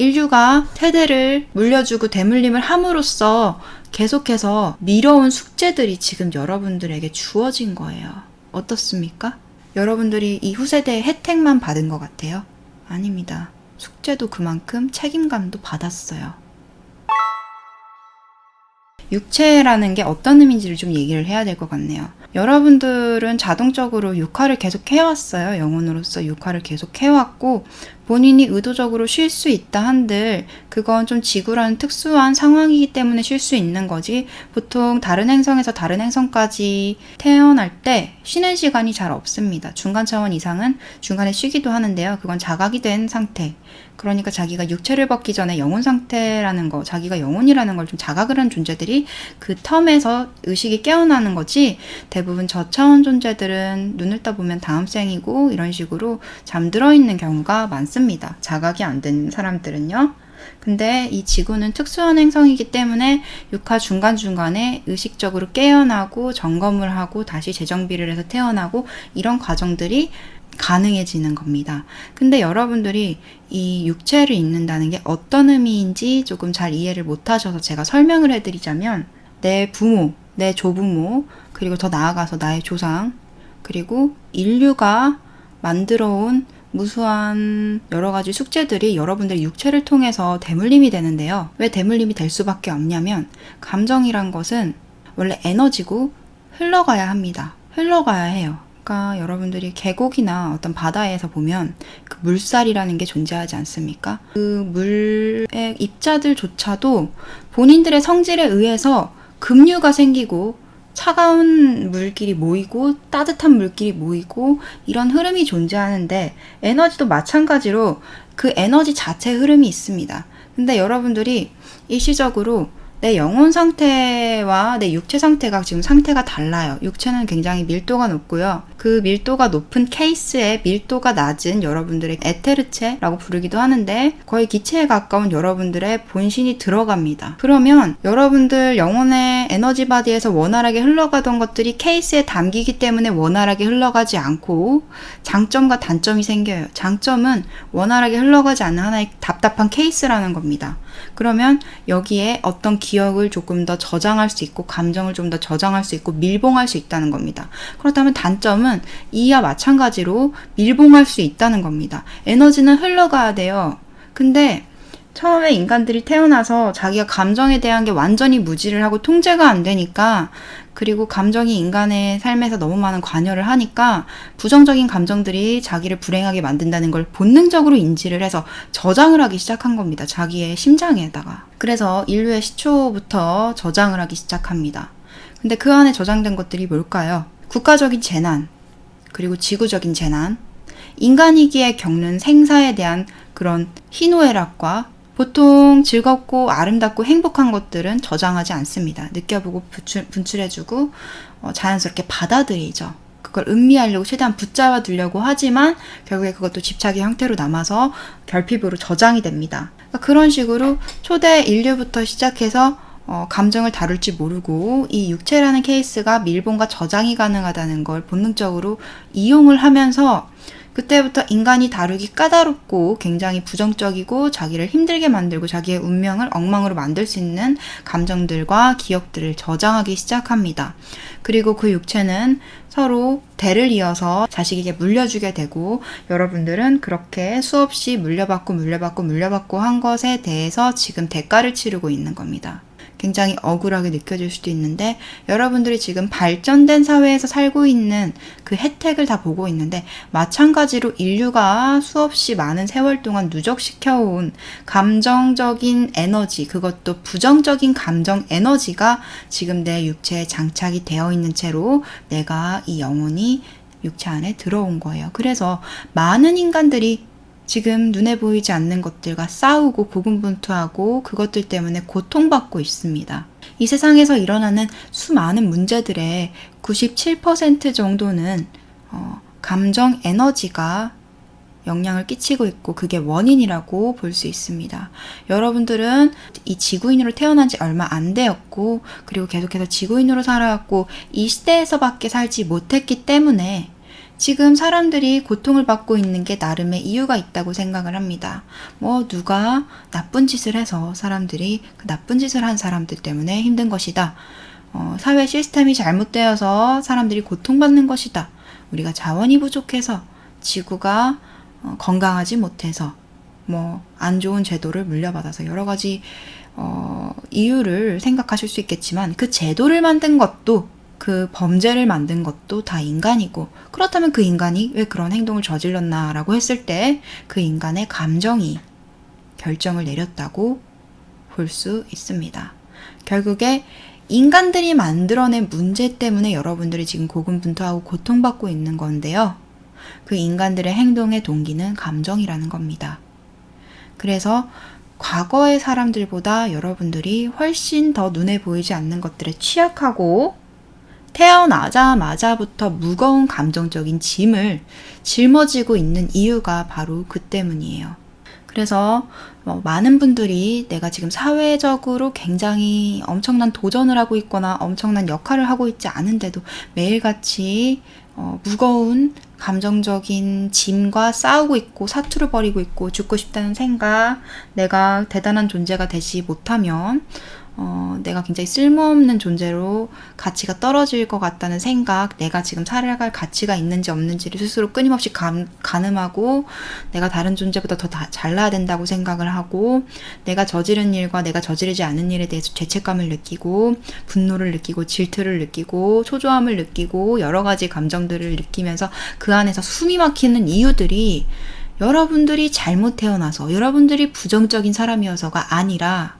인류가 세대를 물려주고 대물림을 함으로써 계속해서 미뤄온 숙제들이 지금 여러분들에게 주어진 거예요. 어떻습니까? 여러분들이 이 후세대의 혜택만 받은 것 같아요? 아닙니다. 숙제도 그만큼 책임감도 받았어요. 육체라는 게 어떤 의미인지를 좀 얘기를 해야 될 것 같네요. 여러분들은 자동적으로 육화를 계속 해왔어요. 영혼으로서 육화를 계속 해왔고, 본인이 의도적으로 쉴 수 있다 한들, 그건 좀 지구라는 특수한 상황이기 때문에 쉴 수 있는 거지, 보통 다른 행성에서 다른 행성까지 태어날 때 쉬는 시간이 잘 없습니다. 중간 차원 이상은 중간에 쉬기도 하는데요. 그건 자각이 된 상태. 그러니까 자기가 육체를 벗기 전에 영혼 상태라는 거, 자기가 영혼이라는 걸 좀 자각을 한 존재들이 그 텀에서 의식이 깨어나는 거지, 대부분 저차원 존재들은 눈을 떠보면 다음 생이고 이런 식으로 잠들어 있는 경우가 많습니다. 자각이 안 된 사람들은요. 근데 이 지구는 특수한 행성이기 때문에 육하 중간중간에 의식적으로 깨어나고 점검을 하고 다시 재정비를 해서 태어나고 이런 과정들이 가능해지는 겁니다. 근데 여러분들이 이 육체를 잊는다는 게 어떤 의미인지 조금 잘 이해를 못 하셔서 제가 설명을 해드리자면 내 부모, 내 조부모, 그리고 더 나아가서 나의 조상, 그리고 인류가 만들어 온 무수한 여러 가지 숙제들이 여러분들의 육체를 통해서 대물림이 되는데요. 왜 대물림이 될 수밖에 없냐면, 감정이란 것은 원래 에너지고 흘러가야 합니다. 흘러가야 해요. 그러니까 여러분들이 계곡이나 어떤 바다에서 보면 그 물살이라는 게 존재하지 않습니까? 그 물의 입자들조차도 본인들의 성질에 의해서 급류가 생기고 차가운 물길이 모이고 따뜻한 물길이 모이고 이런 흐름이 존재하는데 에너지도 마찬가지로 그 에너지 자체 흐름이 있습니다. 근데 여러분들이 일시적으로 내 영혼 상태와 내 육체 상태가 지금 상태가 달라요. 육체는 굉장히 밀도가 높고요. 그 밀도가 높은 케이스에 밀도가 낮은 여러분들의 에테르체라고 부르기도 하는데 거의 기체에 가까운 여러분들의 본신이 들어갑니다. 그러면 여러분들 영혼의 에너지 바디에서 원활하게 흘러가던 것들이 케이스에 담기기 때문에 원활하게 흘러가지 않고 장점과 단점이 생겨요. 장점은 원활하게 흘러가지 않는 하나의 답답한 케이스라는 겁니다. 그러면 여기에 어떤 기억을 조금 더 저장할 수 있고 감정을 좀 더 저장할 수 있고 밀봉할 수 있다는 겁니다. 그렇다면 단점은 이와 마찬가지로 밀봉할 수 있다는 겁니다. 에너지는 흘러가야 돼요. 근데 처음에 인간들이 태어나서 자기가 감정에 대한 게 완전히 무지를 하고 통제가 안 되니까 그리고 감정이 인간의 삶에서 너무 많은 관여를 하니까 부정적인 감정들이 자기를 불행하게 만든다는 걸 본능적으로 인지를 해서 저장을 하기 시작한 겁니다. 자기의 심장에다가. 그래서 인류의 시초부터 저장을 하기 시작합니다. 근데 그 안에 저장된 것들이 뭘까요? 국가적인 재난, 그리고 지구적인 재난, 인간이기에 겪는 생사에 대한 그런 희노애락과 보통 즐겁고 아름답고 행복한 것들은 저장하지 않습니다. 느껴보고 분출, 해주고 어, 자연스럽게 받아들이죠. 그걸 음미하려고 최대한 붙잡아 두려고 하지만 결국에 그것도 집착의 형태로 남아서 결핍으로 저장이 됩니다. 그러니까 그런 식으로 초대 인류부터 시작해서 어, 감정을 다룰지 모르고 이 육체라는 케이스가 밀봉과 저장이 가능하다는 걸 본능적으로 이용을 하면서 그때부터 인간이 다루기 까다롭고 굉장히 부정적이고 자기를 힘들게 만들고 자기의 운명을 엉망으로 만들 수 있는 감정들과 기억들을 저장하기 시작합니다. 그리고 그 육체는 서로 대를 이어서 자식에게 물려주게 되고 여러분들은 그렇게 수없이 물려받고 물려받고 물려받고 한 것에 대해서 지금 대가를 치르고 있는 겁니다. 굉장히 억울하게 느껴질 수도 있는데 여러분들이 지금 발전된 사회에서 살고 있는 그 혜택을 다 보고 있는데 마찬가지로 인류가 수없이 많은 세월 동안 누적시켜온 감정적인 에너지 그것도 부정적인 감정 에너지가 지금 내 육체에 장착이 되어 있는 채로 내가 이 영혼이 육체 안에 들어온 거예요. 그래서 많은 인간들이 지금 눈에 보이지 않는 것들과 싸우고 고군분투하고 그것들 때문에 고통받고 있습니다. 이 세상에서 일어나는 수많은 문제들의 97% 정도는 어, 감정 에너지가 영향을 끼치고 있고 그게 원인이라고 볼 수 있습니다. 여러분들은 이 지구인으로 태어난 지 얼마 안 되었고 그리고 계속해서 지구인으로 살아왔고 이 시대에서밖에 살지 못했기 때문에 지금 사람들이 고통을 받고 있는 게 나름의 이유가 있다고 생각을 합니다. 뭐, 누가 나쁜 짓을 해서 사람들이 그 나쁜 짓을 한 사람들 때문에 힘든 것이다. 어, 사회 시스템이 잘못되어서 사람들이 고통받는 것이다. 우리가 자원이 부족해서 지구가 어, 건강하지 못해서 뭐 안 좋은 제도를 물려받아서 여러 가지 어, 이유를 생각하실 수 있겠지만 그 제도를 만든 것도 그 범죄를 만든 것도 다 인간이고 그렇다면 그 인간이 왜 그런 행동을 저질렀나라고 했을 때 그 인간의 감정이 결정을 내렸다고 볼 수 있습니다. 결국에 인간들이 만들어낸 문제 때문에 여러분들이 지금 고군분투하고 고통받고 있는 건데요. 그 인간들의 행동의 동기는 감정이라는 겁니다. 그래서 과거의 사람들보다 여러분들이 훨씬 더 눈에 보이지 않는 것들에 취약하고 태어나자마자부터 무거운 감정적인 짐을 짊어지고 있는 이유가 바로 그 때문이에요. 그래서 뭐 많은 분들이 내가 지금 사회적으로 굉장히 엄청난 도전을 하고 있거나 엄청난 역할을 하고 있지 않은데도 매일같이 어, 무거운 감정적인 짐과 싸우고 있고 사투를 벌이고 있고 죽고 싶다는 생각, 내가 대단한 존재가 되지 못하면 어, 내가 굉장히 쓸모없는 존재로 가치가 떨어질 것 같다는 생각, 내가 지금 살아갈 가치가 있는지 없는지를 스스로 끊임없이 감, 가늠하고, 내가 다른 존재보다 더 다, 잘나야 된다고 생각을 하고, 내가 저지른 일과 내가 저지르지 않은 일에 대해서 죄책감을 느끼고, 분노를 느끼고, 질투를 느끼고, 초조함을 느끼고, 여러 가지 감정들을 느끼면서 그 안에서 숨이 막히는 이유들이 여러분들이 잘못 태어나서, 여러분들이 부정적인 사람이어서가 아니라,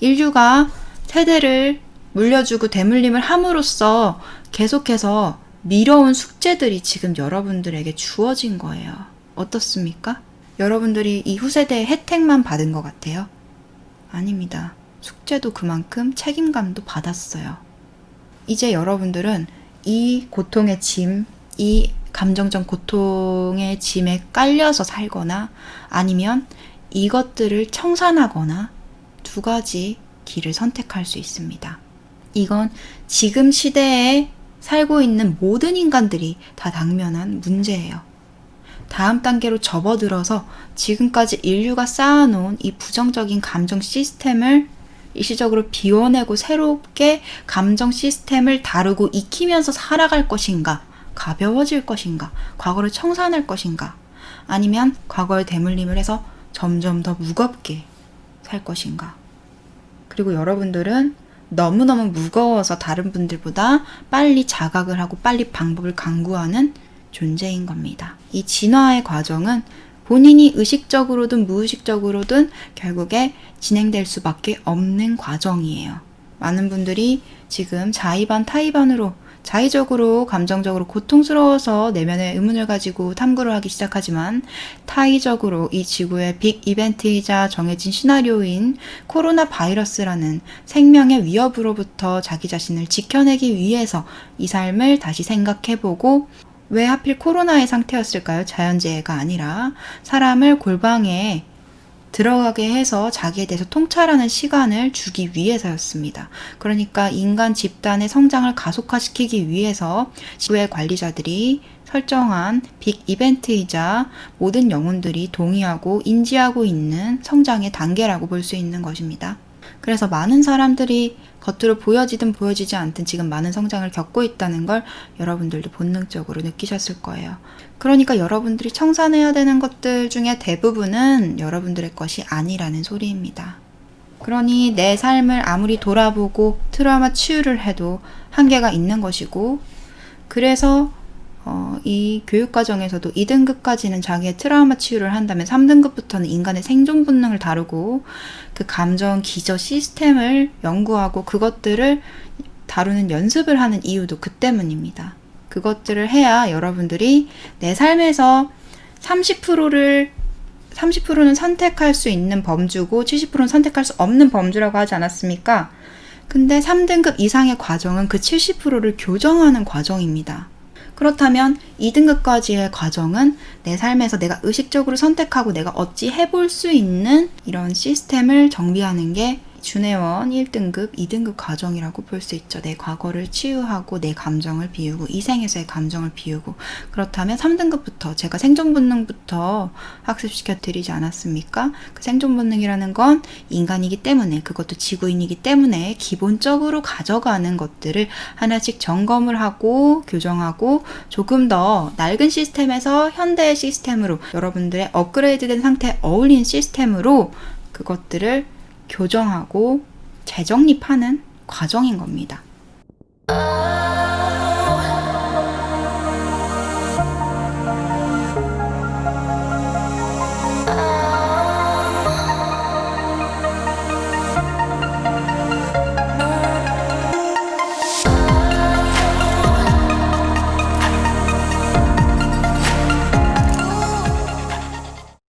인류가 세대를 물려주고 대물림을 함으로써 계속해서 미뤄온 숙제들이 지금 여러분들에게 주어진 거예요. 어떻습니까? 여러분들이 이 후세대의 혜택만 받은 것 같아요? 아닙니다. 숙제도 그만큼 책임감도 받았어요. 이제 여러분들은 이 고통의 짐, 이 감정적 고통의 짐에 깔려서 살거나 아니면 이것들을 청산하거나 두 가지 길을 선택할 수 있습니다. 이건 지금 시대에 살고 있는 모든 인간들이 다 당면한 문제예요. 다음 단계로 접어들어서 지금까지 인류가 쌓아놓은 이 부정적인 감정 시스템을 일시적으로 비워내고 새롭게 감정 시스템을 다루고 익히면서 살아갈 것인가, 가벼워질 것인가, 과거를 청산할 것인가, 아니면 과거의 대물림을 해서 점점 더 무겁게 살 것인가. 그리고 여러분들은 너무너무 무거워서 다른 분들보다 빨리 자각을 하고 빨리 방법을 강구하는 존재인 겁니다. 이 진화의 과정은 본인이 의식적으로든 무의식적으로든 결국에 진행될 수밖에 없는 과정이에요. 많은 분들이 지금 자의반 타의반으로 자의적으로 감정적으로 고통스러워서 내면의 의문을 가지고 탐구를 하기 시작하지만 타의적으로 이 지구의 빅 이벤트이자 정해진 시나리오인 코로나 바이러스라는 생명의 위협으로부터 자기 자신을 지켜내기 위해서 이 삶을 다시 생각해보고 왜 하필 코로나의 상태였을까요? 자연재해가 아니라 사람을 골방에 들어가게 해서 자기에 대해서 통찰하는 시간을 주기 위해서였습니다. 그러니까 인간 집단의 성장을 가속화시키기 위해서 지구의 관리자들이 설정한 빅 이벤트이자 모든 영혼들이 동의하고 인지하고 있는 성장의 단계라고 볼 수 있는 것입니다. 그래서 많은 사람들이 겉으로 보여지든 보여지지 않든 지금 많은 성장을 겪고 있다는 걸 여러분들도 본능적으로 느끼셨을 거예요. 그러니까 여러분들이 청산해야 되는 것들 중에 대부분은 여러분들의 것이 아니라는 소리입니다. 그러니 내 삶을 아무리 돌아보고 트라우마 치유를 해도 한계가 있는 것이고, 그래서 어, 이 교육 과정에서도 2등급까지는 자기의 트라우마 치유를 한다면 3등급부터는 인간의 생존 본능을 다루고 그 감정 기저 시스템을 연구하고 그것들을 다루는 연습을 하는 이유도 그 때문입니다. 그것들을 해야 여러분들이 내 삶에서 30%를 30%는 선택할 수 있는 범주고 70%는 선택할 수 없는 범주라고 하지 않았습니까? 근데 3등급 이상의 과정은 그 70%를 교정하는 과정입니다. 그렇다면 2등급까지의 과정은 내 삶에서 내가 의식적으로 선택하고 내가 어찌 해볼 수 있는 이런 시스템을 정비하는 게 준회원 1등급, 2등급 과정이라고 볼 수 있죠. 내 과거를 치유하고 내 감정을 비우고 이 생에서의 감정을 비우고 그렇다면 3등급부터 제가 생존 본능부터 학습시켜 드리지 않았습니까? 그 생존 본능이라는 건 인간이기 때문에 그것도 지구인이기 때문에 기본적으로 가져가는 것들을 하나씩 점검을 하고 교정하고 조금 더 낡은 시스템에서 현대의 시스템으로 여러분들의 업그레이드된 상태에 어울리는 시스템으로 그것들을 교정하고 재정립하는 과정인 겁니다.